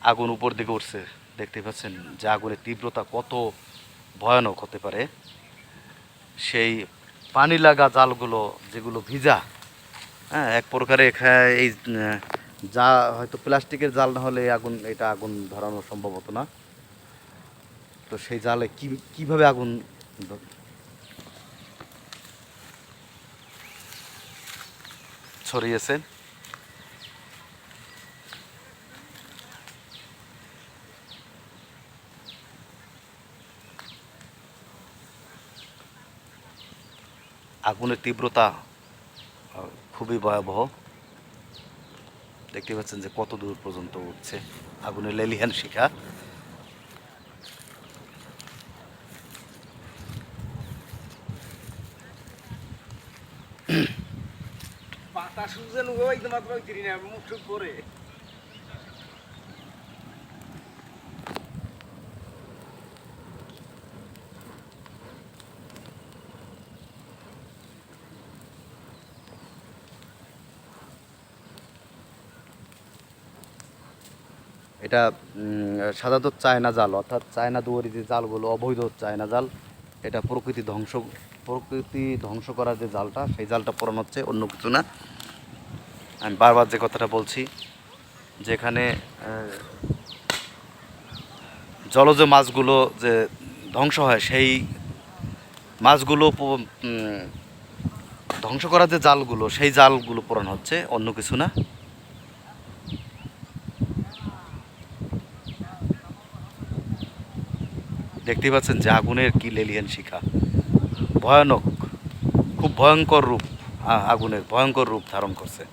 আগুন উপর দিকে উঠছে। দেখতে পাচ্ছেন যে আগুনের তীব্রতা কত ভয়ানক হতে পারে। সেই পানি লাগা জালগুলো যেগুলো ভিজা হ্যাঁ এক প্রকারে এই যা হয়তো প্লাস্টিকের জাল না হলে আগুন, এটা আগুন ধরানো সম্ভব হতো না। তো সেই জালে কি, কীভাবে আগুন ধ- আগুনের তীব্রতা খুবই ভয়াবহ। দেখতে পাচ্ছেন যে কত দূর পর্যন্ত উঠছে আগুনের লেলিহান শিখা। পাতা সুজে নুগো একদম মাত্র ওই তিরিনে, মুখ করে এটা সাধারণত চায়না জাল, অর্থাৎ চায়না দুয়ারি যে জালগুলো, অবৈধ চায়না জাল, এটা প্রকৃতি ধ্বংস প্রকৃতি ধ্বংস করার যে জালটা, সেই জালটা পরানো হচ্ছে অন্য কিছু না। আমি বারবার যে কথাটা বলছি, যেখানে জলজ মাছগুলো যে ধ্বংস হয়, সেই মাছগুলো ধ্বংস করার যে জালগুলো, সেই জালগুলো পূরণ হচ্ছে, অন্য কিছু না। দেখতেই পাচ্ছেন যে আগুনের কি লেলিয়ান শিখা। ভয়ানক, খুব ভয়ঙ্কর রূপ আ- আগুনের ভয়ঙ্কর রূপ ধারণ করছে।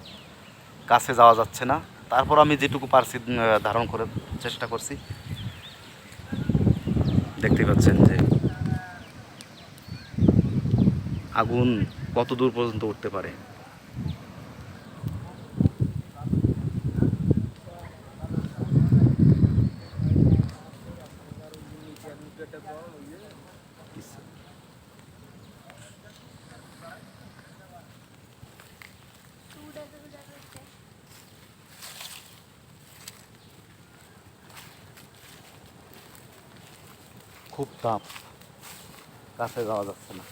কাছে যাওয়া যাচ্ছে না। তারপর আমি যেটুকু পারছি ধারণ করে চেষ্টা করছি। দেখতে পাচ্ছেন যে আগুন কত দূর পর্যন্ত উঠতে পারে। খুব তাপ কাছে যাওয়া যাচ্ছে না।